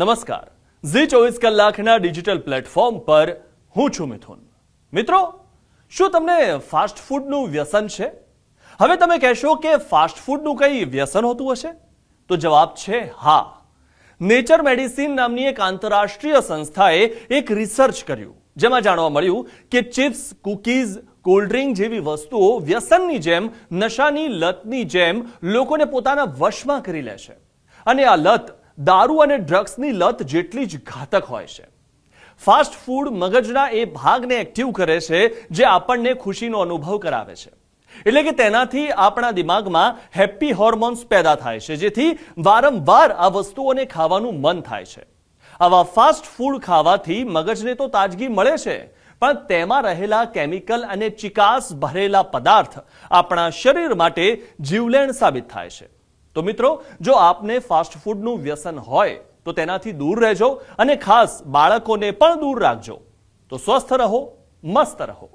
નમસ્કાર. ઝી ચોવીસ કલાકના ડિજિટલ પ્લેટફોર્મ પર હું છું મિથુન. મિત્રો, શું તમને ફાસ્ટ ફૂડનું વ્યસન છે? હવે તમે કહેશો કે ફાસ્ટ ફૂડનું કંઈ વ્યસન હોતું હશે? તો જવાબ છે હા. નેચર મેડિસિન નામની એક આંતરરાષ્ટ્રીય સંસ્થાએ એક રિસર્ચ કર્યું, જેમાં જાણવા મળ્યું કે ચિપ્સ, કુકીઝ, કોલ્ડ ડ્રિંક જેવી વસ્તુઓ વ્યસનની જેમ, નશાની લતની જેમ, લોકોને પોતાના વશમાં કરી લે છે. અને આ લત દારૂ અને ડ્રગ્સની લત જેટલી જ ઘાતક હોય છે. ફાસ્ટ ફૂડ મગજના એ ભાગને એક્ટિવ કરે છે, જે આપણને ખુશીનો અનુભવ કરાવે છે. એટલે કે તેનાથી આપણા દિમાગમાં હેપી હોર્મોન્સ પેદા થાય છે, જેથી વારંવાર આ વસ્તુઓને ખાવાનું મન થાય છે. આવા ફાસ્ટ ફૂડ ખાવાથી મગજને તો તાજગી મળે છે, પણ તેમાં રહેલા કેમિકલ અને ચિકાસ ભરેલા પદાર્થ આપણા શરીર માટે જીવલેણ સાબિત થાય છે. તો મિત્રો, જો આપને ફાસ્ટ ફૂડનું વ્યસન હોય, તો તેનાથી દૂર રહેજો અને ખાસ બાળકોને પણ દૂર રાખજો. તો સ્વસ્થ રહો, મસ્ત રહો.